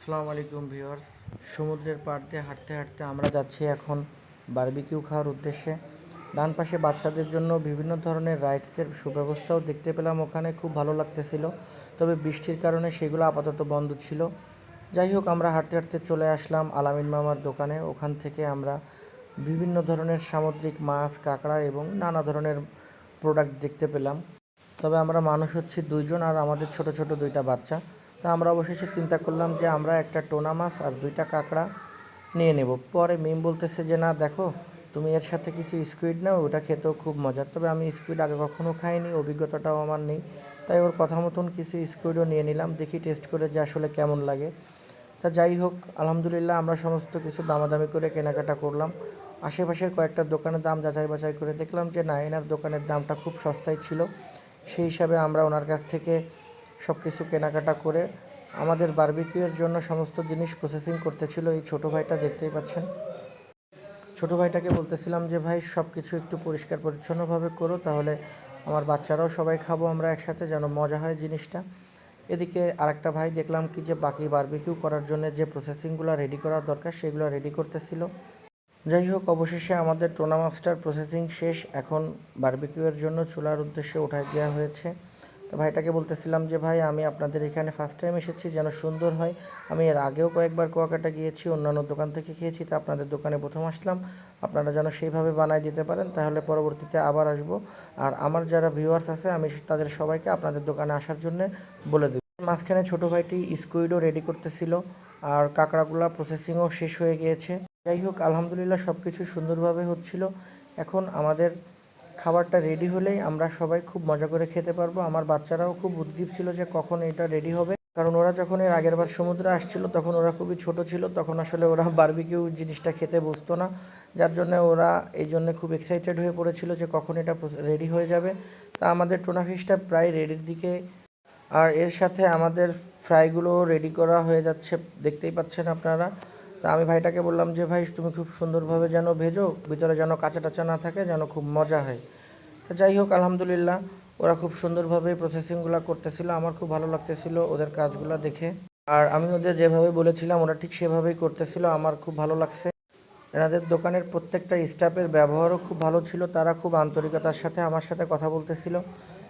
আসসালামু আলাইকুম ভিউয়ার্স। সমুদ্রের পাড় দিয়ে হাঁটতে হাঁটতে আমরা যাচ্ছি এখন বারবিকিউ খাওয়ার উদ্দেশ্যে। ডান পাশে বাচ্চাদের জন্য বিভিন্ন ধরনের রাইডসের সুব্যবস্থাও দেখতে পেলাম, ওখানে খুব ভালো লাগতেছিল। তবে বৃষ্টির কারণে সেগুলো আপাতত বন্ধ ছিল। যাই হোক, আমরা হাঁটতে হাঁটতে চলে আসলাম আলামিন মামার দোকানে। ওখান থেকে আমরা বিভিন্ন ধরনের সামুদ্রিক মাছ, কাঁকড়া এবং নানা ধরনের প্রোডাক্ট দেখতে পেলাম। তবে আমরা মানুষ হচ্ছি দুইজন আর আমাদের ছোট ছোট দুইটা বাচ্চা। তা আমরা অবশেষে চিন্তা করলাম যে আমরা একটা টোনা মাছ আর দুইটা কাঁকড়া নিয়ে নেব। পরে মিম বলতেছে যে, না, দেখো, তুমি এর সাথে কিছু স্কুইড নাও, ওটা খেতেও খুব মজার তবে আমি স্কুইড আগে কখনো খাইনি, অভিজ্ঞতাটাও আমার নেই। তাই ওর কথা মতন কিছু স্কুইডও নিয়ে নিলাম, দেখি টেস্ট করে যে আসলে কেমন লাগে। তা যাই হোক, আলহামদুলিল্লাহ আমরা সমস্ত কিছু দামাদামি করে কেনাকাটা করলাম। আশেপাশের কয়েকটা দোকানের দাম যাচাই বাছাই করে দেখলাম যে, না, এনার দোকানের দামটা খুব সস্তায় ছিল। সেই হিসাবে আমরা ওনার কাছ থেকে সব কিছু কেনাকাটা করে আমাদের বারবিকিউয়ের জন্য সমস্ত জিনিস প্রসেসিং করতেছিল। এই ছোটো ভাইটা দেখতেই পাচ্ছেন। ছোটো ভাইটাকে বলতেছিলাম যে, ভাই সব কিছু একটু পরিষ্কার পরিচ্ছন্নভাবে করো, তাহলে আমার বাচ্চারাও সবাই খাব আমরা একসাথে, যেন মজা হয় জিনিসটা। এদিকে আরেকটা ভাই দেখলাম কি যে, বাকি বারবিকিউ করার জন্য যে প্রসেসিংগুলো রেডি করার দরকার, সেগুলো রেডি করতেছিল। যাই হোক, অবশেষে আমাদের টোনা মাছটার প্রসেসিং শেষ। এখন বারবিকিউয়ের জন্য চুলার উদ্দেশ্যে উঠাই দেওয়া হয়েছে। তো ভাইটাকে বলতেছিলাম যে, ভাই, আমি আপনাদের এখানে ফার্স্ট টাইম এসেছি, যেন সুন্দর হয়। আমি এর আগেও কয়েকবার কুয়াকাটা গিয়েছি, অন্যান্য দোকান থেকে খেয়েছি, তা আপনাদের দোকানে প্রথম আসলাম। আপনারা যেন সেইভাবে বানায় দিতে পারেন, তাহলে পরবর্তীতে আবার আসব। আর আমার যারা ভিউয়ার্স আছে, আমি তাদের সবাইকে আপনাদের দোকানে আসার জন্য বলে দেব। মাঝখানে ছোটো ভাইটি স্কুইডও রেডি করতেছিল, আর কাঁকড়াগুলা প্রসেসিংও শেষ হয়ে গিয়েছে। যাই হোক, আলহামদুলিল্লাহ সব কিছু সুন্দরভাবে হচ্ছিল। এখন আমাদের খাবারটা রেডি হলেই আমরা সবাই খুব মজা করে খেতে পারব। আমার বাচ্চারাও খুব উদ্গ্রীব ছিল যে কখন এটা রেডি হবে। কারণ ওরা যখন এর আগের বার সমুদ্রে আসছিল, তখন ওরা খুবই ছোট ছিল, তখন আসলে ওরা বারবিকিউ জিনিসটা খেতে বসতো না। যার জন্য ওরা এই জন্য খুব এক্সাইটেড হয়ে পড়েছিল যে কখন এটা রেডি হয়ে যাবে। তা আমাদের টোনা ফিশটা প্রায় রেডির দিকে। আর এর সাথে আমাদের ফ্রাইগুলো রেডি করা হয়ে যাচ্ছে। দেখতেই পাচ্ছেন আপনারা। তা আমি ভাইটাকে বললাম যে, ভাই, তুমি খুব সুন্দরভাবে যেন ভেজো, ভিতরে যেন কাঁচা টাচা না থাকে, যেন খুব মজা হয়। তো যাই হোক, আলহামদুলিল্লাহ, ওরা খুব সুন্দরভাবে প্রসেসিংগুলো করতেছিল, আমার খুব ভালো লাগতেছিল ওদের কাজগুলো দেখে। আর আমি ওদের যেভাবে বলেছিলাম, ওরা ঠিক সেভাবেই করতেছিল, আমার খুব ভালো লাগছে। এনাদের দোকানের প্রত্যেকটা স্টাফের ব্যবহারও খুব ভালো ছিল, তারা খুব আন্তরিকতার সাথে আমার সাথে কথা বলতেছিল।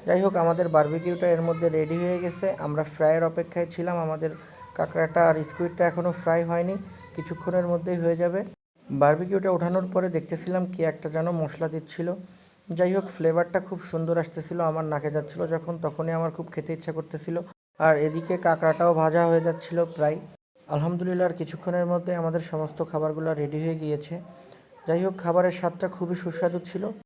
যাই হোক, আমাদের বার্বিকিউটা এর মধ্যে রেডি হয়ে গেছে, আমরা ফ্রাইয়ের অপেক্ষায় ছিলাম, আমাদের কাঁকড়াটা আর স্কুইডটা এখনও ফ্রাই হয়নি। কিছুক্ষণের মধ্যেই হয়ে যাবে। বার্বিকিউটা ওঠানোর পরে দেখতেছিলাম কি একটা যেন মশলা দিচ্ছিল। যাই হোক ফ্লেভারটা খুব সুন্দর আসতেছিল, আমার নাকে যাচ্ছিল যখন, তখনই আমার খুব খেতে ইচ্ছা করতেছিল। আর এদিকে কাঁকড়াটাও ভাজা হয়ে যাচ্ছিল প্রায়। আলহামদুলিল্লাহ, আর কিছুক্ষণের মধ্যে আমাদের সমস্ত খাবারগুলো রেডি হয়ে গিয়েছে। যাই হোক, খাবারের স্বাদটা খুবই সুস্বাদু ছিল।